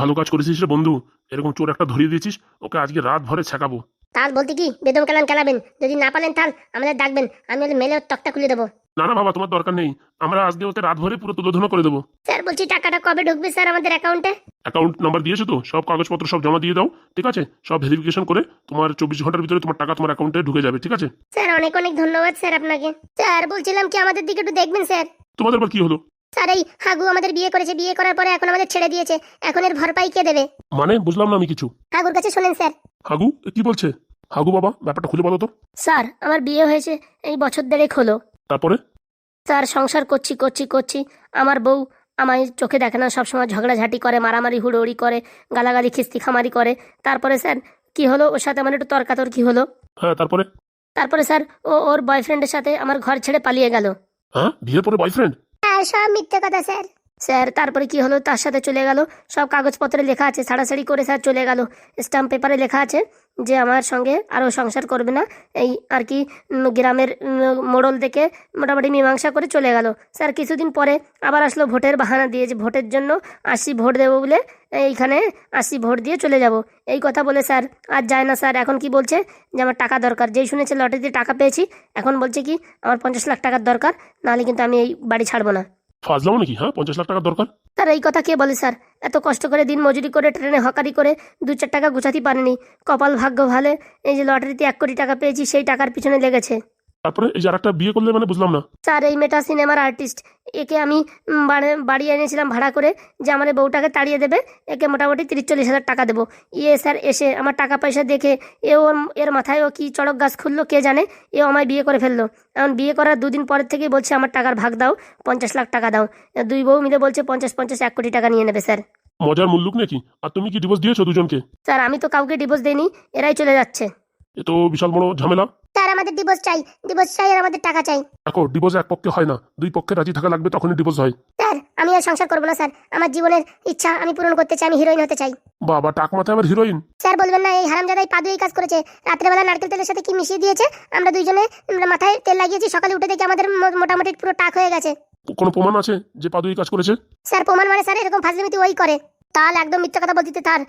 ভালো কাজ করেছিস রে বন্ধু। এরকম চোর একটা ধরিয়ে দিয়েছিস ওকে আজকে রাত ভরে ছেঁকাবো। তাহলে বলতে কি? বেদম কালান চালাবেন যদি না পারেন তাহলে আমাদের ডাকবেন। আমি ওদের মেলে তকটা খুলে দেবো। না না বাবা তোমার দরকার নেই। আমরা আজকে ওকে রাত ভরে পুরো তুলোধনা করে দেবো। স্যার বলছি টাকাটা কবে ঢুকবে স্যার আমাদের অ্যাকাউন্টে? অ্যাকাউন্ট নাম্বার দিয়েছ তো? সব কাগজপত্র সব জমা দিয়ে দাও ঠিক আছে? সব ভেরিফিকেশন করে তোমার চব্বিশ ঘণ্টার ভিতরে তোমার টাকা তোমার অ্যাকাউন্টে ঢুকে যাবে ঠিক আছে? স্যার অনেক অনেক ধন্যবাদ স্যার আপনাকে। স্যার বলছিলাম কি আমাদের দিকে একটু দেখবেন স্যার? তোমাদের আবার কি হলো? স্যার এই হাগু আমাদের বিয়ে করেছে। বিয়ে করার পরে এখন আমাদের ছেড়ে দিয়েছে। এখন এর ভরপাই কে দেবে? মানে বুঝলাম না আমি কিছু। হাগুর কাছে শোনেন স্যার। হাগু এ কি বলছে? হাগু বাবা ব্যাপারটা খুলে বলো তো। স্যার আমার বিয়ে হয়েছে এই বছর দেড়েক হলো। তারপরে? স্যার সংসার করছি করছি করছি। আমার বউ আমায় চোখে দেখে না সবসময় ঝগড়াঝাটি করে মারামারি হুড়োহুড়ি করে গালাগালি খিস্তি খামারি করে। তারপরে স্যার কি হলো? ওর সাথে আমার একটু তর্কাতর্কি হলো। হ্যাঁ তারপরে? তারপরে স্যার ও ওর বয়ফ্রেন্ডের সাথে আমার ঘর ছেড়ে পালিয়ে গেল। হ্যাঁ বিয়ের পরে বয়ফ্রেন্ড আর সব মিথ্যে কথা, স্যার। স্যার, তারপরে কি হলো? তার সাথে চলে গেল। সব কাগজপত্রে লেখা আছে। ছাড়াছাড়ি করে, স্যার, চলে গেল। স্টাম্প পেপারে লেখা আছে যে, আমার সঙ্গে আরও সংসার করবে না। এই আর কি গ্রামের মোড়ল দেখে মোটামুটি মীমাংসা করে চলে গেল। স্যার, কিছুদিন পরে আবার আসলো ভোটের বাহানা দিয়ে যে, ভোটের জন্য আশি ভোট দেবো বলে এইখানে আশি ভোট দিয়ে চলে যাব। এই কথা বলে, স্যার, আর যায় না, স্যার। এখন কি বলছে? যে, আমার টাকা দরকার। যেই শুনেছে লটারিতে টাকা পেয়েছি, এখন বলছে কি, আমার পঞ্চাশ লাখ টাকার দরকার, নাহলে কিন্তু আমি এই বাড়ি ছাড়বো না। ফাজলামো নাকি হ্যাঁ? পঞ্চাশ লাখ টাকা দরকার? তার এই কথা কে বলে, স্যার? এত কষ্ট করে দিন মজুরি করে, ট্রেনে হকারি করে দু চার টাকা গুছাতে পারেনি। কপাল ভাগ্য ভালো, এই যে লটারিতে এক কোটি টাকা পেয়েছি, সেই টাকার পিছনে লেগেছে। তারপরে এই যে আরেকটা বিয়ে করলে মানে বুঝলাম না। স্যার এই মেটা সিনেমার আর্টিস্ট একে আমি বাড়ি- এনেছিলাম ভাড়া করে যে আমার বউটাকে তাড়িয়ে দেবে একে মোটামুটি তিরিশ চল্লিশ হাজার টাকা দেবো। ইয়ে স্যার এসে আমার টাকা পয়সা দেখে এ ওর এর মাথায় ও কি চড়ক গাছ খুললো কে জানে এও আমায় বিয়ে করে ফেলল। এখন বিয়ে করার দুদিন পরের থেকেই বলছে আমার টাকার ভাগ দাও পঞ্চাশ লাখ টাকা দাও। দুই বউ মিলে বলছে পঞ্চাশ পঞ্চাশ এক কোটি টাকা নিয়ে নেবে স্যার। মজার মুল্লুক নাকি? আর তুমি কি ডিভোর্স দিয়েছ দুজনকে? স্যার আমি তো কাউকে ডিভোর্স দেইনি এরাই চলে যাচ্ছে। এ তো বিশাল বড় ঝামেলা। স্যার আমাদের ডিভোর্স চাই। ডিভোর্স চাই আর আমাদের টাকা চাই। দেখো ডিভোর্স এক পক্ষে হয় না। দুই পক্ষে রাজি থাকা লাগবে তখনই ডিভোর্স হয়। স্যার আমি আর সংসার করব না স্যার। আমার জীবনের ইচ্ছা আমি পূরণ করতে চাই আমি হিরোইন হতে চাই। বাবা টাক মাথায় আবার হিরোইন স্যার বলবেন না এই হারামজাদাই পাদু এই কাজ করেছে। রাত্রেবেলা নারকেল তেলের সাথে কি মিশিয়ে দিয়েছে? আমরা দুইজনে উম, মাথায় তেল লাগিয়েছি সকালে উঠে দেখি আমাদের মো- মোটামুটি পুরো টাক হয়ে গেছে। কোনো প্রমাণ আছে যে পাদু এই কাজ করেছে? স্যার প্রমাণ মানে স্যার এরকম ফাজলিমিতি ওই করে। তাহলে একদম মিথ্যা কথা বলতে তার।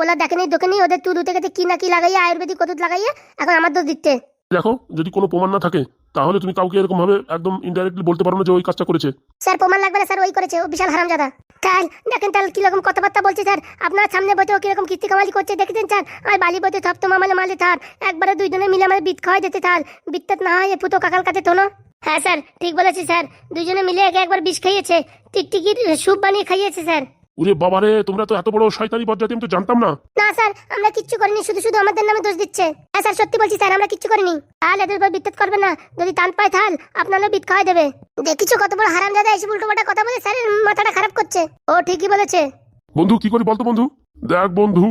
ওলা দেখেনি দেখেনি ওদের তুদু থেকে কি না কি লাগাইয়া আয়ুর্বেদিক ওষুধ লাগাইয়া এখন আমার দোষ দিচ্ছে। দেখো যদি কোনো প্রমাণ না থাকে তাহলে তুমি কাউকে এরকম ভাবে একদম ইনডাইরেক্টলি বলতে পারো না যে ওই কাজটা করেছে। স্যার প্রমাণ লাগবে না স্যার ওই করেছে ও বিশাল হারামজাদা। তাই দেখেন তাহলে কীরকম কথাবার্তা বলছে স্যার। আপনার সামনে বসে ও কীরকম কীর্তি কামালি করছে দেখেছেন স্যার? আর বালি বইতে থপ্ত মামালে মালে থার একবারে দুইজনে মিলে আমার বিট খাওয়াই দিতে থার বিত্তাত না হয় এ পুতো কাকাল কাছে তোনো হ্যাঁ স্যার ঠিক বলেছি স্যার। দুইজনে মিলে একে একবার বিষ খাইয়েছে। টিকটিকির স্যুপ বানিয়ে খাইয়েছে স্যার। উরে বাবারে তোমরা তো এত বড় শয়তানি পর্যায়ে আমি তো জানতাম না। না স্যার আমরা কিচ্ছু করিনি শুধু শুধু আমাদের নামে দোষ দিচ্ছে। হ্যাঁ স্যার সত্যি বলছি স্যার আমরা কিচ্ছু করিনি। তাহলে এদের উপর বিত্তাত করবে না। যদি টান পায় তাহলে আপনারা বিট খাওয়াই দেবে। দেখিছো কত বড় হারাম দাদা এসে উল্টো পাল্টা কথা বলে স্যারের মাথাটা খারাপ করছে। ও ঠিকই বলেছে। বন্ধু কি করি বলতো বন্ধু? দেখ বন্ধু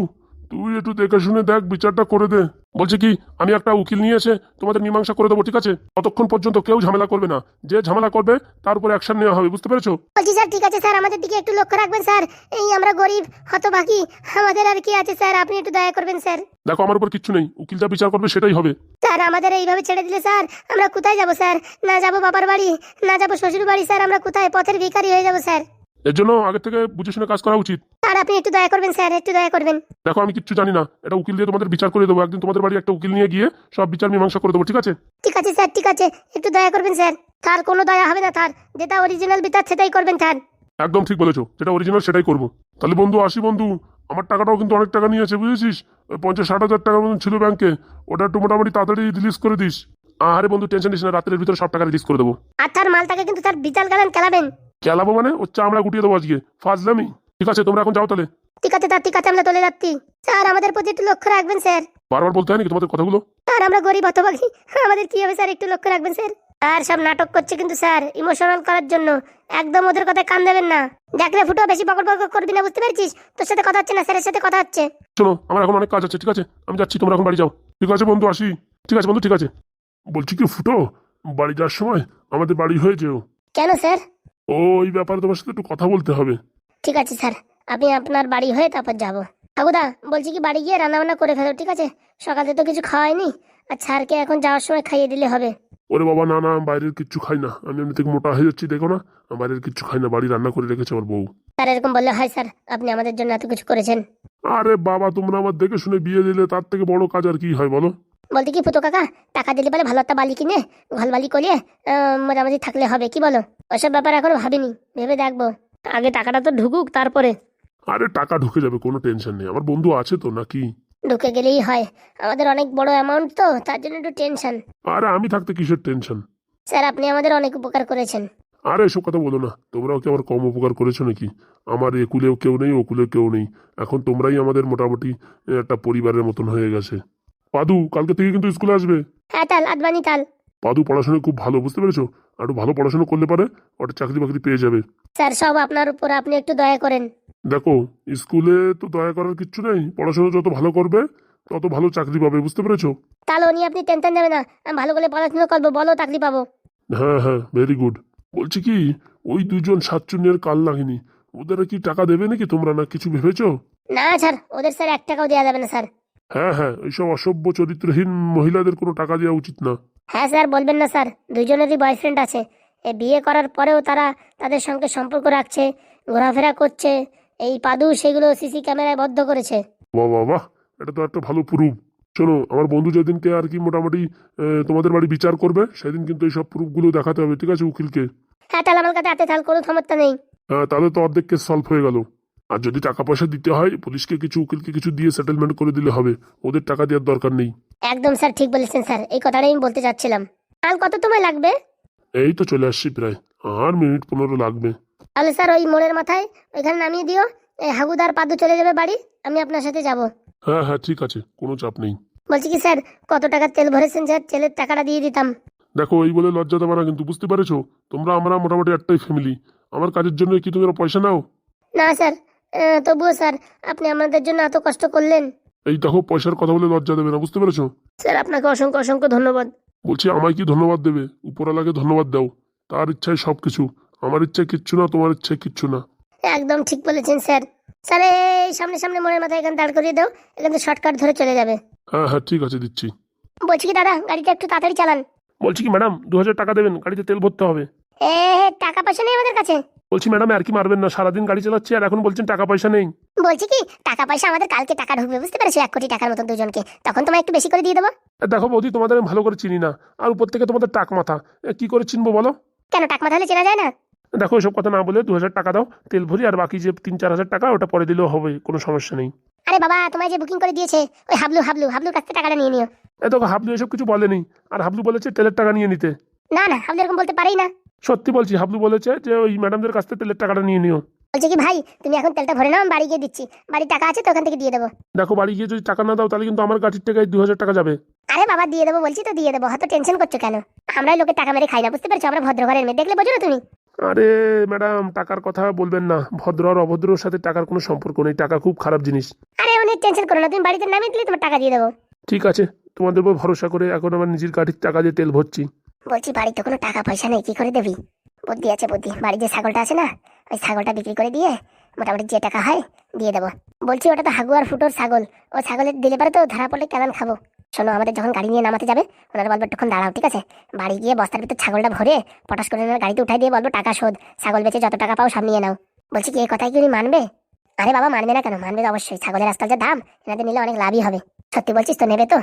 তুই একটু দেখে শুনে দেখ বিচারটা করে দে। বলছে কি আমি একটা উকিল নিয়ে এসে তোমাদের মীমাংসা করে দেবো ঠিক আছে? ততক্ষণ পর্যন্ত কেউ ঝামেলা করবে না। যে ঝামেলা করবে তার উপরে অ্যাকশন নেওয়া হবে বুঝতে পেরেছ? বলছি স্যার ঠিক আছে স্যার আমাদের দিকে একটু লক্ষ্য রাখবেন স্যার। এই আমরা গরিব হতভাগী আমাদের আর কি আছে স্যার? আপনি একটু দয়া করবেন স্যার। দেখো আমার উপর কিচ্ছু নেই। উকিল যা বিচার করবে সেটাই হবে। স্যার আমাদের এইভাবে ছেড়ে দিলে স্যার আমরা কোথায় যাব স্যার? না যাব বাবার বাড়ি না যাব শ্বশুর বাড়ি স্যার আমরা কোথায়? পথের ভিখারি হয়ে যাব স্যার। এর জন্য আগে থেকে বুঝে শুনে কাজ করা উচিত। স্যার আপনি একটু দয়া করবেন স্যার একটু দয়া করবেন। দেখো আমি কিচ্ছু জানি না। এটা উকিল দিয়ে তোমাদের বিচার করে দেবো। একদিন তোমাদের বাড়ি একটা উকিল নিয়ে গিয়ে সব বিচার মীমাংসা করে দেবো ঠিক আছে? ঠিক আছে স্যার ঠিক আছে। একটু দয়া করবেন স্যার। তার কোনো দয়া হবে না তার। যেটা অরিজিনাল বিচার সেটাই করবেন স্যার। একদম ঠিক বলেছ। যেটা অরিজিনাল সেটাই করব। তাহলে বন্ধু আসি বন্ধু। আমার টাকাটাও কিন্তু অনেক টাকা নিয়েছে বুঝেছিস? ওই পঞ্চাশ ষাট হাজার টাকার মতন ছিল ব্যাংকে। ওটা একটু মোটামুটি তাড়াতাড়ি রিলিজ করে দিস। আরে বন্ধু টেনশন নিস না রাতের ভিতরে সব টাকা রিলিজ করে দেবো। আর তার মালটাকে কিন্তু তার বিচাল গালান খেলাবেন। খেলাবো মানে ও চামড়া গুটিয়ে দেবো আজকে ফাজলামি ঠিক আছে তোমরা এখন যাও তাহলে ঠিক আছে তার ঠিক আছে আমরা চলে যাচ্ছি স্যার আমাদের প্রতি একটু লক্ষ্য রাখবেন স্যার বারবার বলতে হয় নাকি তোমাদের কথাগুলো স্যার আমরা গরিব হতভাগী আমাদের কি হবে স্যার একটু লক্ষ্য রাখবেন স্যার আর সব নাটক করছে কিন্তু স্যার ইমোশনাল করার জন্য একদম ওদের কথায় কান দেবেন না দেখলে ফুটো বেশি বকর বকর করবি না বুঝতে পারছিস তোর সাথে কথা হচ্ছে না স্যারের সাথে কথা হচ্ছে শোনো আমার এখন অনেক কাজ আছে ঠিক আছে আমি যাচ্ছি তোমরা এখন বাড়ি যাও ঠিক আছে বন্ধু আসি ঠিক আছে বন্ধু ঠিক আছে বলছি কি ফুটো বাড়ি যাওয়ার সময় আমাদের বাড়ি হয়ে যেও কেন স্যার ওই ব্যাপারে তোমার সাথে একটু কথা বলতে হবে। ঠিক আছে স্যার। আমি আপনার বাড়ি হয়ে তারপর যাব। ঠাকুদা বলছি কি বাড়ি গিয়ে রান্না বান্না করে ফেলো ঠিক আছে? সকালে তো কিছু খাওয়াইনি আর স্যারকে এখন যাওয়ার সময় খাইয়ে দিলে হবে। ওরে বাবা না না আমি বাইরের কিচ্ছু খাই না। আমি এমনি থেকে মোটা হয়ে যাচ্ছি দেখো না? আমি বাইরের কিচ্ছু খাই না বাড়ি রান্না করে রেখেছে আমার বউ। স্যার এরকম বললে হয় স্যার আপনি আমাদের জন্য এত কিছু করেছেন। আরে বাবা তোমরা আমার দেখে শুনে বিয়ে দিলে তার থেকে বড় কাজ আর কি হয় বলো? বলতে কি পুতো কাকা টাকা দিলে বলে ভালো একটা বালি কিনে ঘল বালি করিয়ে মোটামুটি থাকলে হবে কি বলো? ওসব ব্যাপার এখনও ভাবিনি ভেবে দেখব। আগে টাকাটা তো ঢুকুক তারপরে। আরে টাকা ঢুকে যাবে কোনো টেনশন নেই। আমার বন্ধু আছে তো নাকি? ঢুকে গেলেই হয়। আমাদের অনেক বড় অ্যামাউন্ট তো তার জন্য একটু টেনশন আরে আমি থাকতে কিসের টেনশন স্যার আপনি আমাদের অনেক উপকার করেছেন। আরে এসব কথা বলো না তোমরাও কি আমার কম উপকার করেছ নাকি? আমার একুলেও কেউ নেই ওকুলেও কেউ নেই। এখন তোমরাই আমাদের মোটামুটি একটা পরিবারের মতন হয়ে গেছে। পাদু কালকে থেকে কিন্তু স্কুলে আসবে। হ্যাঁ তাল আদবানি তাল। পাদু পড়াশোনা খুব ভালো বুঝতে পেরেছ? আর ভালো পড়াশোনা করলে পারে ওটা চাকরি বাকরি পেয়ে যাবে। স্যার সব আপনার উপর আপনি একটু দয়া করেন। দেখো স্কুলে তো দয়া করার কিচ্ছু নেই পড়াশোনা যত ভালো করবে তত ভালো চাকরি পাবে বুঝতে পেরেছ? তাহলে উনি আপনি টেনশন নেবেন না আমি ভালো করে পড়াশোনা করব বলো চাকরি পাবো। হ্যাঁ হ্যাঁ ভেরি গুড বলছি কি ওই দুজন সাতচুন্নের কাল লাগেনি ওদের কি টাকা দেবে নাকি তোমরা না কিছু ভেবেছো? না স্যার ওদের স্যার এক টাকাও দেওয়া যাবে না স্যার। হ্যাঁ হ্যাঁ এইসব অসভ্য চরিত্রহীন মহিলাদের কোনো টাকা দেওয়া উচিত না। হ্যাঁ স্যার বলবেন না স্যার। দুজনেরই বয়ফ্রেন্ড আছে। এ বিয়ে করার পরেও তারা তাদের সঙ্গে সম্পর্ক রাখছে ঘোরাফেরা করছে এই পাদু সেগুলো সিসি ক্যামেরায় বদ্ধ করেছে। বাহ বাহ বাহ এটা তো একটা ভালো প্রুফ শোনো আমার বন্ধু যেদিনকে আর কি মোটামুটি আহ, তোমাদের বাড়ি বিচার করবে সেদিন কিন্তু এই সব প্রুফগুলো দেখাতে হবে ঠিক আছে উকিলকে? হ্যাঁ তাহলে আমার কাছে হাতে তাহলে কোনো ক্ষমতা নেই। হ্যাঁ তাহলে তো অর্ধেক কেস সলভ হয়ে গেল। আর যদি টাকা পয়সা দিতে হয় পুলিশকে কিছু উকিলকে কিছু দিয়ে সেটেলমেন্ট করে দিলে হবে। ওদের টাকা দেওয়ার দরকার নেই। একদম স্যার ঠিক বলেছেন স্যার। এই কথাটাই আমি বলতে চাচ্ছিলাম। কাল কত সময় লাগবে? এই তো চলে আসছি প্রায়। আর মিনিট পনেরো লাগবে। তাহলে স্যার ওই মোড়ের মাথায় ওইখানে নামিয়ে দিও। এই হাগুদার পাদু চলে যাবে বাড়ি আমি আপনার সাথে যাব। হ্যাঁ হ্যাঁ ঠিক আছে কোনো চাপ নেই। বলছি কি স্যার কত টাকার তেল ভরেছেন স্যার? তেলের টাকাটা দিয়ে দিতাম। দেখো এই বলে লজ্জা দেবে না কিন্তু বুঝতে পেরেছ? তোমরা আমরা মোটামুটি একটাই ফ্যামিলি আমার কাজের জন্য কি তোমরা পয়সা নাও? না স্যার তবুও স্যার আপনি আমাদের জন্য এত কষ্ট করলেন। এই দেখো পয়সার কথা বলে লজ্জা দেবে না বুঝতে পেরেছ? স্যার আপনাকে অসংখ্য অসংখ্য ধন্যবাদ। বলছি আমায় কি ধন্যবাদ দেবে? উপরওয়ালাকে ধন্যবাদ দাও। তার ইচ্ছায় সব কিছু আমার ইচ্ছায় কিচ্ছু না তোমার ইচ্ছায় কিচ্ছু না। একদম ঠিক বলেছেন স্যার। স্যার এই সামনে সামনে মনের মাথায় এখানে দাঁড় করিয়ে দাও এখান থেকে শর্টকাট ধরে চলে যাবে। হ্যাঁ হ্যাঁ ঠিক আছে দিচ্ছি। বলছি কি দাদা গাড়িটা একটু তাড়াতাড়ি চালান। বলছি কি ম্যাডাম দু হাজার টাকা দেবেন গাড়িতে তেল ভরতে হবে। এ টাকা পয়সা নেই আমাদের কাছে? বলছি ম্যাডাম আর কি মারবেন না? সারাদিন গাড়ি চালাচ্ছি আর এখন বলছেন টাকা পয়সা নেই। বলছি কি টাকা পয়সা আমাদের কালকে টাকা ঢুকবে বুঝতে পেরেছ? এক কোটি টাকার মতো দুজনকে। তখন তোমায় একটু বেশি করে দিয়ে দেবো? দেখো বৌদি তোমাদের আমি ভালো করে চিনি না। আর উপর থেকে তোমাদের টাক মাথা। এ, কি করে চিনবো বলো? কেন টাকা মাথা হলে চেনা যায় না? দেখো এসব কথা না বলে দু হাজার টাকা দাও তেল ভরি আর বাকি যে তিন চার হাজার টাকা ওটা পরে দিলেও হবে কোনো সমস্যা নেই। আরে বাবা তোমায় যে বুকিং করে দিয়েছে ওই হাবলু হাবলু হাবলুর কাছ থেকে টাকাটা নিয়ে নিও। এ দেখো হাবলু এসব কিছু বলেনি আর হাবলু বলেছে তেলের টাকা নিয়ে নিতে। না না হাবলু এরকম বলতে পারেই না। সত্যি বলছি হাবলু বলেছে যে ওই ম্যাডামদের কাছ থেকে তেলের টাকাটা নিয়ে নিও। বলছে কি ভাই তুমি এখন তেলটা ভরে নাও আমি বাড়ি গিয়ে দিচ্ছি। বাড়ির টাকা আছে তো ওখান থেকে দিয়ে দেবো। দেখো বাড়ি গিয়ে যদি টাকা না দাও তাহলে কিন্তু আমার গাড়ির টাকায় দু হাজার টাকা যাবে। আরে বাবা দিয়ে দেবো বলছি তো দিয়ে দেবো। হয়তো টেনশন করছ কেন? আমরা লোকে টাকা মেরে খাই না বুঝতে পেরেছ? আমরা ভদ্র ঘরের মেয়ে দেখলে বোঝো না তুমি? আরে ম্যাডাম টাকার কথা বলবেন না। ভদ্র আর অভদ্রর সাথে টাকার কোনো সম্পর্ক নেই টাকা খুব খারাপ জিনিস। আরে অনেক টেনশন করো না তুমি বাড়িতে নামিয়ে দিলে তোমার টাকা দিয়ে দেবো। ঠিক আছে তোমাদের উপর ভরসা করে এখন আমার নিজের গাড়ির টাকা দিয়ে তেল ভরছি। বলছি, বাড়িতে কোনো টাকা পয়সা নেই, কি করে দেবি? বুদ্ধি আছে, বুদ্ধি। বাড়ি যে ছাগলটা আছে না, ওই ছাগলটা বিক্রি করে দিয়ে মোটামুটি যে টাকা হয় দিয়ে দেবো। বলছি, ওটা তো হাগু আর ফুটোর ছাগল। ও ছাগলের দিলে পারে তো ধরা পড়লে কেমন খাব? শোনো, আমাদের যখন গাড়ি নিয়ে নামাতে যাবে, ওনারা বলব, একটুক্ষণ দাঁড়াও, ঠিক আছে? বাড়ি গিয়ে বস্তার ভিতর ছাগলটা ভরে পটাশ করে গাড়িতে উঠাই দিয়ে বলব, টাকা শোধ, ছাগল বেচে যত টাকা পাও সব নিয়ে নাও। বলছি, কি এই কথাই কি উনি মানবে? আরে বাবা, মানবে না কেন? মানবে অবশ্যই। ছাগলের আজকাল যা দাম, এনাদের নিলে অনেক লাভই হবে। সত্যি বলছিস তো, নেবে তো?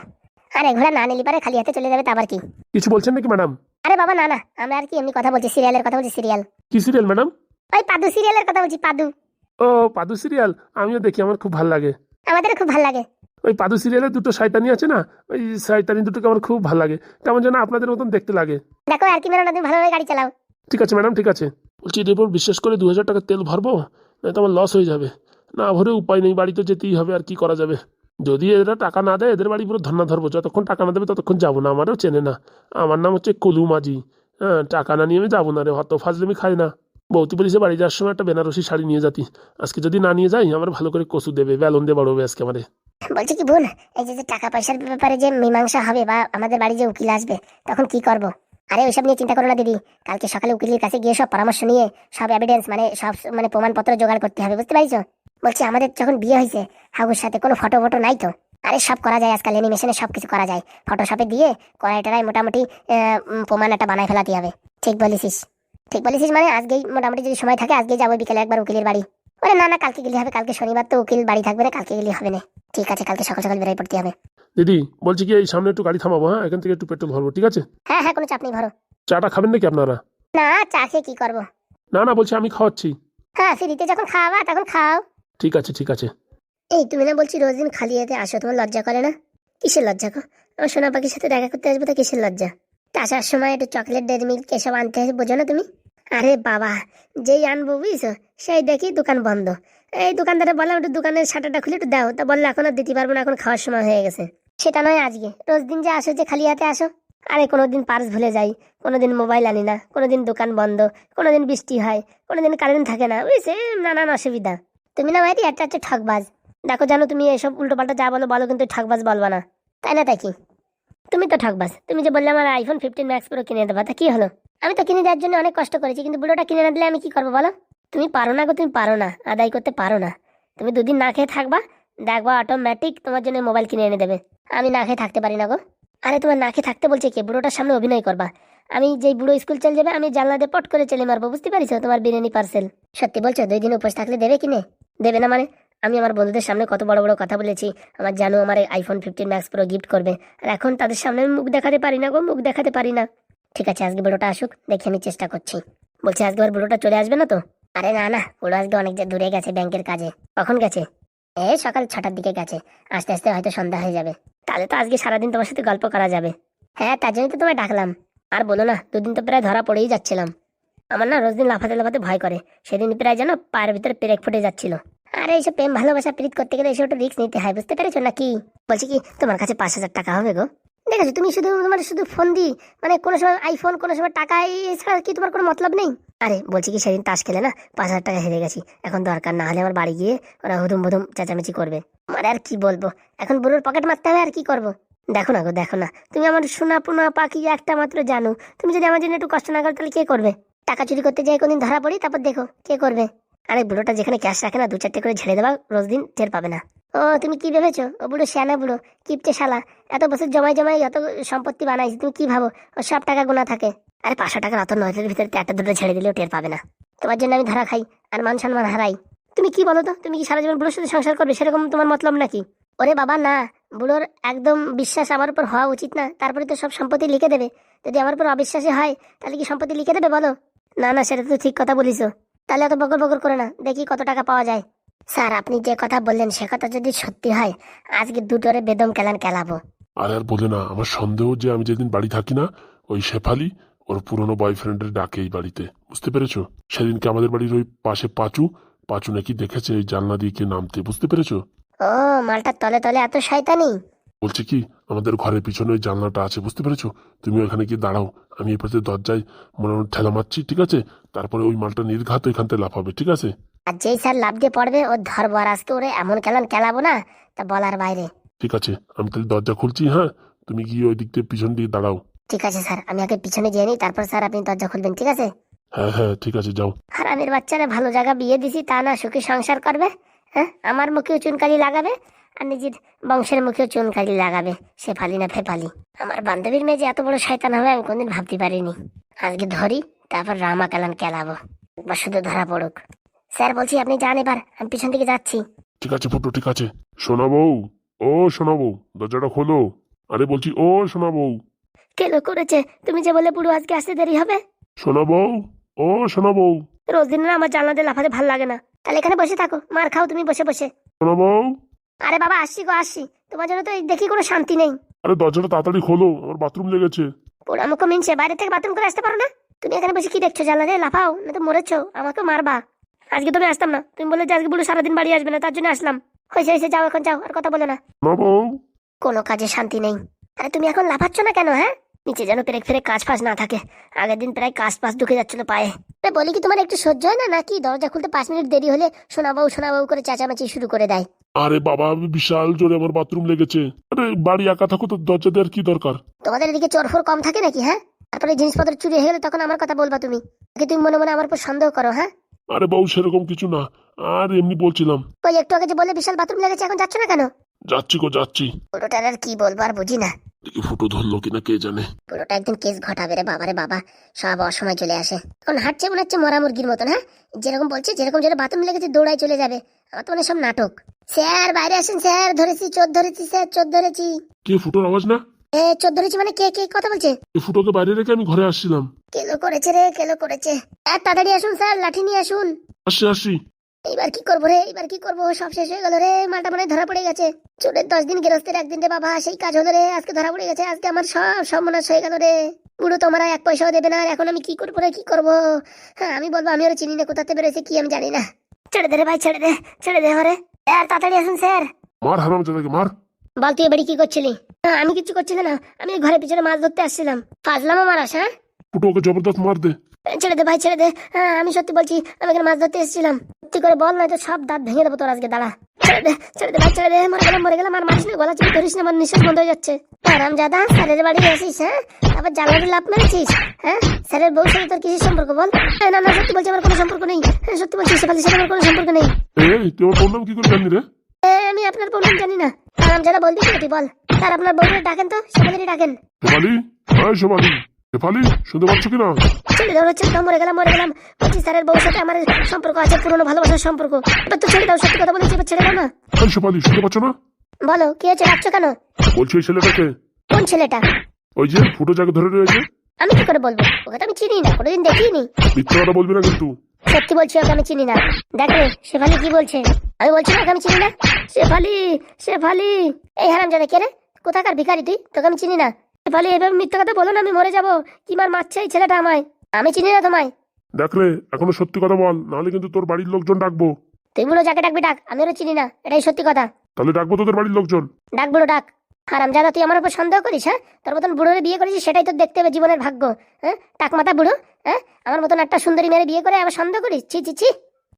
আরে ঘোড়া না নিলি পারে খালি হাতে চলে যাবে তা আবার কি? কিছু বলছেন নাকি ম্যাডাম? আরে বাবা না না আমরা আর কি এমনি কথা বলছি সিরিয়ালের কথা বলছি সিরিয়াল। কি সিরিয়াল ম্যাডাম? ওই পাদু সিরিয়ালের কথা বলছি পাদু। ও পাদু সিরিয়াল? আমিও দেখি আমার খুব ভালো লাগে। আমাদের খুব ভালো লাগে। ওই পাদু সিরিয়ালে দুটো শয়তানি আছে না? ওই শয়তানি দুটোকে আমার খুব ভালো লাগে। তেমন যেন আপনাদের মতন দেখতে লাগে। দেখো আর কি মেরো না তুমি ভালোভাবে গাড়ি চালাও। ঠিক আছে ম্যাডাম ঠিক আছে। বলছি এর উপর বিশ্বাস করে দু হাজার টাকা তেল ভরবো? না তো আমার লস হয়ে যাবে। না ভরে উপায় নেই বাড়িতে যেতেই হবে আর কি করা যাবে? যদি এরা টাকা না দেয়, এদের বাড়ি পুরো ধর্না ধরবো যতক্ষণ টাকা না দেবে, ততক্ষণ যাব না। আমারও চেনে না। আমার নাম হচ্ছে কলু মাঝি। হ্যাঁ টাকা না নিয়ে আমি যাব না রে। হত ফাজলামি খাই না। বৌতি বলিছে, বাড়ি যাওয়ার সময় একটা বেনারসি শাড়ি নিয়ে যাতি। আজকে যদি না নিয়ে যাই, আমার ভালো করে কচু দেবে, বেলন দিয়ে বাড়বে আজকে আমারে। বলছি কি, বোন, এই যে টাকা পয়সার ব্যাপারে যে মীমাংসা হবে বা আমাদের বাড়ি যে উকিল আসবে, তখন কি করব? আরে, ওইসব নিয়ে চিন্তা করো না দিদি। কালকে সকালে উকিলের কাছে গিয়ে সব পরামর্শ নিয়ে, সব এভিডেন্স মানে সব মানে প্রমাণপত্র জোগাড় করতে হবে, বুঝতে পারছ? বলছি আমাদের যখন বিয়ে হয়েছে হাগুর সাথে কোনো ফটো ফটো নাই তো? আরে সব করা যায় আজকাল অ্যানিমেশনে সব কিছু করা যায়। ফটোশপে দিয়ে কড়াইটারাই মোটামুটি প্রমাণ একটা বানায় ফেলাতে হবে। ঠিক বলেছিস। ঠিক বলেছিস মানে আজকেই মোটামুটি যদি সময় থাকে আজকেই যাব বিকেলে একবার উকিলের বাড়ি। ওরে না না কালকে গেলে হবে কালকে শনিবার তো উকিল বাড়ি থাকবে না কালকে গেলে হবে না। ঠিক আছে কালকে সকাল সকাল বেরাই পড়তে হবে। দিদি বলছি কি এই সামনে একটু গাড়ি থামাবো হ্যাঁ? এখান থেকে একটু পেট্রোল ভরবো ঠিক আছে? হ্যাঁ হ্যাঁ কোনো চাপ নেই ভরো। চাটা খাবেন নাকি আপনারা? না চা খেয়ে কি করব? না না বলছি আমি খাওয়াচ্ছি। হ্যাঁ ফ্রিতে যখন খাওয়াবা তখন খাও। ঠিক আছে ঠিক আছে। এই, তুমি না বলছি রোজ দিন খালি হাতে আসো, তোমার লজ্জা করে না? কিসের লজ্জা গো? আমার সোনা পাখির সাথে দেখা করতে আসব তো কিসের লজ্জা? তা আসার সময় একটু চকলেট ডেয়ারি মিল্ক এসব আনতে বোঝো না তুমি? আরে বাবা, যেই আনব বুঝছ, সেই দেখি দোকান বন্ধ। এই দোকানদারে বললাম, একটু দোকানের শাটারটা খুলে একটু দাও। তা বললে, এখন আর দিতে পারব না, এখন খাওয়ার সময় হয়ে গেছে। সেটা নয় আজকে, রোজ দিন যে আসো যে খালি হাতে আসো। আরে কোনোদিন পার্স ভুলে যাই, কোনোদিন মোবাইল আনি না, কোনোদিন দোকান বন্ধ, কোনোদিন বৃষ্টি হয়, কোনোদিন কারেন্ট থাকে না, বুঝছে? নানান অসুবিধা। তুমি না ভাই একটা একটা ঠকবাজ দেখো, জানো তুমি এসব উল্টোপাল্টা যা বলো বলো কিন্তু ঠকবাজ বলবা না। তাই না, তাই কি? তুমি তো ঠকবাজ তুমি যে বললে আমার আইফোন ফিফটিন ম্যাক্স প্রো কিনে দেবা, তা কি হলো? আমি তো কিনে দেওয়ার জন্য অনেক কষ্ট করেছি, কিন্তু বুড়োটা কিনে না দিলে আমি কি করব বলো? তুমি পারো না গো, তুমি পারো না। আদায় করতে পারো না। তুমি দুদিন না খেয়ে থাকবা, দেখবা অটোমেটিক তোমার জন্য মোবাইল কিনে এনে দেবে। আমি না খেয়ে থাকতে পারি না গো। আরে, তোমার না খেয়ে থাকতে বলছে কি? বুড়োটার সামনে অভিনয় করবা। আমি যেই বুড়ো স্কুল চলে যাবে, আমি জানলা দিয়ে পট করে চলে মারবো, বুঝতে পারিস তোমার বিরিয়ানি পার্সেল সত্যি বলছো, দুই দিন উপোস থাকলে দেবে কিনে? দেবে না মানে? আমি আমার বন্ধুদের সামনে কত বড় বড় কথা বলেছি। আমার জানো আমার iPhone fifteen Max Pro gift করবে। আর এখন তাদের সামনে আমি মুখ দেখাতে পারি না গো, মুখ দেখাতে পারি না। ঠিক আছে, আজকে বুড়োটা আসুক, দেখি আমি চেষ্টা করছি। বলছি, আজকে আবার বুড়োটা চলে আসবে না তো? আরে না না, বুড়ো আজকে অনেক দূরে গেছে ব্যাংকের কাজে। কখন গেছে? এই সকাল ছটার দিকে গেছে। আস্তে আস্তে হয়তো সন্ধ্যা হয়ে যাবে। তাহলে তো আজকে সারাদিন তোমার সাথে গল্প করা যাবে। হ্যাঁ তার জন্যই তো তোমায় ডাকলাম। আর বলো না, দুদিন তো প্রায় ধরা পড়েই যাচ্ছিলাম। আমার না রোজ দিন লাফাতে লাফাতে ভয় করে। সেদিন প্রায় যেন পায়ের ভিতরে পেরেক ফুটে যাচ্ছিল। আরে এইসব প্রেম, ভালোবাসা, প্রীত করতে গেলে এসব একটু রিস্ক নিতে হয়, বুঝতে পেরেছ নাকি? বলছি কি, তোমার কাছে পাঁচ হাজার টাকা হবে গো। দেখেছ, তুমি শুধু তোমার শুধু ফোন দি মানে কোনো সময় আইফোন কোনো সময় টাকা, এছাড়া কি তোমার কোনো মতলব নেই? আরে বলছি কি, সেদিন তাস খেলে না পাঁচ হাজার টাকা হেরে গেছি। এখন দরকার না হলে আমার বাড়ি গিয়ে ওরা হুদুম বুদুম চেঁচামেচি করবে। মানে আর কি বলব, এখন বুড়োর পকেট মারতে হবে আর কি করব? দেখো না গো, দেখো না। তুমি আমার সোনা পোনা পাখি একটা মাত্র জানো। তুমি যদি আমার জন্য একটু কষ্ট না করো, তাহলে কে করবে? টাকা চুরি করতে যাই কোনদিন ধরা পড়ি, তারপর দেখো কে করবে। আরে বুড়োটা যেখানে ক্যাশ রাখে না, দু চারটে করে ঝেড়ে দেওয়া রোজ দিন টের পাবে না। ও, তুমি কি ভেবেছো? ও বুড়ো শ্যানা বুড়ো, কিপটে শালা। এত বছর জমাই জমাই এত সম্পত্তি বানাইছি, তুমি কি ভাবো? ও সব টাকা গোনা থাকে। আরে পাঁচশো টাকার অত নয়টের ভিতরে একটা দুটো ছেড়ে দিলেও টের পাবে না। তোমার জন্য আমি ধরা খাই আর মান সম্মান হারাই। তুমি কি বলো তো? তুমি কি সারা জীবন বুড়োর সাথে সংসার করবে? সেরকম তোমার মতলব নাকি? ওরে বাবা, না। বুড়োর একদম বিশ্বাস আমার উপর হওয়া উচিত না। তারপরে তো সব সম্পত্তি লিখে দেবে। যদি আমার উপর অবিশ্বাসী হয়, তাহলে কি সম্পত্তি লিখে দেবে বলো? না না সেটা তো ঠিক কথা বলিস তাহলে এত বকর বকর করে না দেখি কত টাকা পাওয়া যায়। স্যার আপনি যে কথা বললেন সে কথা যদি সত্যি হয় আজকে দুটোরে বেদম কেলান কেলাবো। আর আর বলে না আমার সন্দেহ যে আমি যেদিন বাড়ি থাকি না ওই শেফালি ওর পুরনো বয়ফ্রেন্ডের ডাকে এই বাড়িতে। বুঝতে পেরেছ? সেদিনকে আমাদের বাড়ির ওই পাশে পাঁচু পাঁচু নাকি দেখেছে ওই জানলা দিয়ে কে নামতে বুঝতে পেরেছ? ও মালটার তলে তলে এত শয়তানি। বলছে কি আমাদের ঘরের পিছনে ওই জানলাটা আছে বুঝতে পেরেছ? তুমি ওখানে গিয়ে দাঁড়াও আমি এই পাশে দরজায় মনে মনে ঠেলা মারছি ঠিক আছে? তারপরে ওই মালটা নির্ঘাত ওইখান থেকে লাফাবে ঠিক আছে? আর যেই স্যার লাভ দিয়ে পড়বে ও ধরবো আর আজকে ওরে এমন কেলান কেলাবো না তা বলার বাইরে। ঠিক আছে আমি তাহলে দরজা খুলছি হ্যাঁ? তুমি গিয়ে ওই দিক দিয়ে পিছন দিয়ে দাঁড়াও। ঠিক আছে স্যার আমি আগে পিছনে যেয়ে নিই তারপর স্যার আপনি দরজা খুলবেন ঠিক আছে? হ্যাঁ হ্যাঁ ঠিক আছে যাও। হারামের বাচ্চারা ভালো জায়গা বিয়ে দিছি তা না সুখী সংসার করবে হ্যাঁ? আমার মুখেও চুনকালি লাগাবে আর নিজের বংশের মুখেও চুনকালি লাগাবে সে ফালি না ফেফালি আমার বান্ধবীর মেয়ে যে এত বড় শয়তান হবে আমি কোনদিন ভাবতে পারিনি। আজকে ধরি তারপর রামা কালান কেলাবো। বা শুধু ধরা পড়ুক। স্যার বলছি আপনি যান এবার আমি পিছন দিকে যাচ্ছি। ঠিক আছে ফুটু ঠিক আছে। সোনা বউ ও সোনা বউ দরজাটা খোলো। আরে বলছি ও সোনা বউ। কেলো করেছে? তুমি যে বলে পুরো আজকে আসতে দেরি হবে? সোনা বউ ও সোনা বউ। রোজ দিন না আমার জানলা দিয়ে লাফাতে ভালো লাগে না। তাহলে এখানে বসে থাকো মার খাও তুমি বসে বসে। সোনা বউ। আরে বাবা আসছি গো আসছি। তোমার জন্য তো এই দেখি কোনো শান্তি নেই। আরে দরজাটা তাড়াতাড়ি খোলো আমার বাথরুম লেগেছে। পোড়া মুখ মিনছে বাইরে থেকে বাথরুম করে আসতে পারো না? তুমি এখানে বসে কি দেখছ জানলা দিয়ে লাফাও না তো মরেছো আমাকে মারবা। আজকে তুমি আসতাম না। তুমি বলে যে আজকে বলে সারাদিন বাড়ি আসবে না তার জন্য আসলাম। হয়েছে হয়েছে যাও এখন যাও আর কথা বলো না। সোনা বউ। কোনো কাজে শান্তি নেই। আরে তুমি এখন লাফাচ্ছ না কেন হ্যাঁ? নিচে যেন পেরেক ফেরে কাজ ফাজ না থাকে। আগের দিন প্রায় কাজ ফাজ ঢুকে যাচ্ছিল পায়ে। আরে বলি কি তোমার একটু সহ্য হয় না? নাকি দরজা খুলতে পাঁচ মিনিট দেরি হলে শোনাবাবু শোনাবাবু করে চেঁচামেচি শুরু করে দেয়। আরে বাবা আমি বিশাল জোরে আমার বাথরুম লেগেছে। আরে বাড়ি একা থাকো তো দরজা দেওয়ার কি দরকার? তোমাদের এদিকে চোরফোর কম থাকে নাকি হ্যাঁ? তারপরে জিনিসপত্র চুরি হয়ে গেলে তখন আমার কথা বলবা তুমি। আগে তুমি মনে মনে আমার উপর সন্দেহ করো হ্যাঁ? আরে বউ সেরকম কিছু না। আর এমনি বলছিলাম। ওই একটু আগে যে বলে বিশাল বাথরুম লেগেছে এখন যাচ্ছ না কেন? যাচ্ছি গো যাচ্ছি। পুরোটার আর কি বলব আর বুঝি না। দেখি ফুটো ধরলো কিনা কে জানে। পুরোটা একদিন কেস ঘটাবে রে বাবারে বাবা। সব অসময় চলে আসে। এখন হাঁটছে মনে হচ্ছে মরা মুরগির মতন হ্যাঁ? যেরকম বলছে যেরকম যেটা বাথরুম লেগেছে দৌড়ায় চলে যাবে। আমার তো মানে সব নাটক। স্যার বাইরে আসেন স্যার ধরেছি চোর ধরেছি স্যার চোর ধরেছি। কে ফুটোর আওয়াজ না? এ চোর ধরেছি মানে কে কে কথা বলছে? এই ফুটোকে বাইরে রেখে আমি ঘরে আসছিলাম। কেলো করেছে রে কেলো করেছে। তাড়াতাড়ি আসুন স্যার লাঠি নিয়ে আসুন। আসছি আসছি। এইবার কি করব রে কি করব? সব শেষ হয়ে গেল রে মালটা মনে ধরা পড়ে গেছে। চোরের দশ দিন গেরস্তের একদিন রে বাবা সেই কাজ হলো রে আজকে ধরা পড়ে গেছে আজকে আমার সব সর্বনাশ হয়ে গেল রে। বুড়ো তোমরা এক পয়সাও দেবে না আর এখন আমি কি করব রে কি করব? হ্যাঁ আমি বলব আমি ওরা চিনি না কোথাতে বেরোছে কি আমি জানি না। ছেড়ে দে রে ভাই ছেড়ে দে ছেড়ে দে হরে আর তাড়াতাড়ি আসুন স্যার। মার হারাম দাদাকে মার। বল তুই বাড়ি কি করছিলি? হ্যাঁ আমি কিছু করছিলাম না। আমি ঘরের পিছনে মাছ ধরতে আসছিলাম। ফাজলামা মারাস হ্যাঁ? ফুটো ওকে জবরদস্ত মার দে। ছেড়ে দে ভাই ছেড়ে দে। হ্যাঁ আমি সত্যি বলছি আমি এখানে মাছ ধরতে এসেছিলাম। সত্যি করে বল নয়তো সব দাঁত ভেঙে দেবো তোর আজকে দাঁড়া। ছেড়ে দে ছেড়ে দে ভাই ছেড়ে দে মরে গেলাম মরে গেলাম আর না গলা চিপে ধরিস না আমার নিঃশ্বাস বন্ধ হয়ে যাচ্ছে। আরাম জাদা স্যারের বাড়ি হ্যাঁ? জ্বালানি লাভ মেরেছিস হ্যাঁ? স্যারের বউর সাথে তোর কিসের সম্পর্ক বল? এ, না না সত্যি বলছি আমার কোনো সম্পর্ক নেই। হ্যাঁ, সত্যি বলছি সাথে আমার কোনো সম্পর্ক নেই। এই কি করে জানি রে? আমি আপনার প্রবলেম জানি না। আরাম জাদা বলবি কি বল। স্যার আপনার বউকে ডাকেন তো সবাই ডাকেন। শেফালি। শেফালি শুনতে পাচ্ছ কিনা ছেড়ে দাও ছেড়ে মরে গেলাম মরে গেলাম। বলছি স্যারের বউর সাথে আমার সম্পর্ক আছে পুরনো ভালোবাসার সম্পর্ক। এবার তো ছেড়ে দাও সত্যি কথা বলেছি এবার ছেড়ে দাও না। এই শেফালি শুনতে পাচ্ছ না? বলো কি হয়েছে ডাকছো কেন? বলছি ওই ছেলেটাকে। কোন ছেলেটা? ওই যে ফুটো যাকে ধরে রয়েছে। আমি কি করে বলব? ওকে তো আমি চিনি না কোনোদিন দেখিনি। মিথ্যা কথা বলবি না কিন্তু। সত্যি বলছি ওকে আমি চিনি না। দেখ শেফালি কি বলছে? আমি বলছি না ওকে আমি চিনি না। শেফালি শেফালি। এই হারাম জাদা কে রে? কোথাকার ভিখারি তুই? তোকে আমি চিনি না। এভাবে মিথ্যা কথা বলো না আমি মরে যাব। কি মার মারছে এই ছেলেটা আমায়? আমি চিনি না তোমায়। দেখ রে এখনও সত্যি কথা বল নাহলে কিন্তু তোর বাড়ির লোকজন ডাকবো। তুই বুড়ো যাকে ডাকবি ডাক। আমি ওরা চিনি না এটাই সত্যি কথা। তাহলে ডাকবো তোদের বাড়ির লোকজন। ডাক হারাম জাদা তুই আমার উপর সন্দেহ করিস হ্যাঁ? তোর মতন বুড়োরে বিয়ে করেছিস সেটাই তো দেখতে হবে জীবনের ভাগ্য হ্যাঁ? টাক মাথা বুড়ো হ্যাঁ? আমার মতন একটা সুন্দরী মেয়ে বিয়ে করে আবার সন্দেহ করিস? ছি ছি ছি।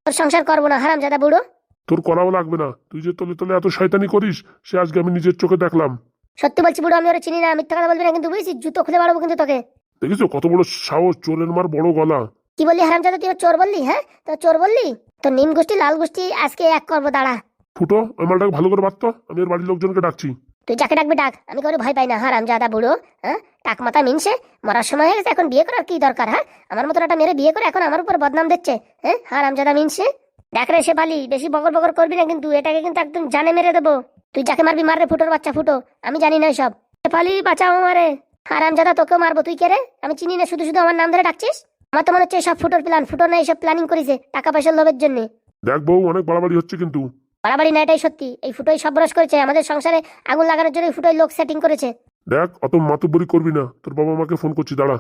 তোর সংসার করব না হারাম জাদা বুড়ো? তোর করাও লাগবে না। তুই যে তলে তলে এত শয়তানি করিস সে আজকে আমি নিজের চোখে দেখলাম। সত্যি বলছি বুড়ো আমি ওরা চিনি না মিথ্যা কথা বলবি না কিন্তু বুঝেছিস জুতো খুলে বাড়বো কিন্তু তোকে। দেখিস কত বড় সাহস চোরের মার বড় গলা। কি বললি হারাম জাদা তুই চোর বললি হ্যাঁ? তো চোর বললি? তোর নিম গোষ্ঠী লাল গোষ্ঠী আজকে এক করব দাঁড়া। ফুটো ওই মালটাকে ভালো করে বাঁধতো আমি ওর বাড়ির লোকজনকে ডাকছি। তুই যাকে ডাকবি ডাক। আমি করে ভয় পাই না হারাম জাদা বুড়ো হ্যাঁ? টাক মাথা মিনছে মরার সময় হয়ে গেছে এখন বিয়ে করার কি দরকার হ্যাঁ? আমার মতন একটা মেরে বিয়ে করে এখন আমার উপর বদনাম দিচ্ছে হ্যাঁ? হারাম জাদা মিনছে। দেখ রে সে পালি বেশি বকর বকর করবি না কিন্তু এটাকে কিন্তু একদম জানে মেরে দেবো। তুই যাকে মারবি মার রে ফুটোর বাচ্চা ফুটো। আমি জানি না সব পালি বাঁচাও আমারে। হারাম জাদা তোকেও মারবো। তুই কে রে? আমি চিনি না শুধু শুধু আমার নাম ধরে ডাকছিস? আমার তো মনে হচ্ছে সব ফুটোর প্ল্যান ফুটো না এইসব প্ল্যানিং করেছে টাকা পয়সার লোভের জন্য। দেখ বউ অনেক বাড়াবাড়ি হচ্ছে কিন্তু। বাড়াবাড়ি না এটাই সত্যি। এই ফুটোই সব সর্বনাশ করেছে। আমাদের সংসারে আগুন লাগানোর জন্য এই ফুটোই লোক সেটিং করেছে। দেখ অত মাতুবরি করবি না। তোর বাবা আমাকে ফোন করছি দাঁড়া।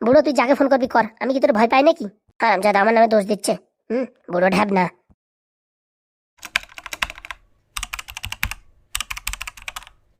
বুড়ো তুই যাকে ফোন করবি কর। আমি কি তোর ভয় পাই নাকি? হারাম জাদা আমার নামে দোষ দিচ্ছে। হুম বুড়ো ঢ্যাব না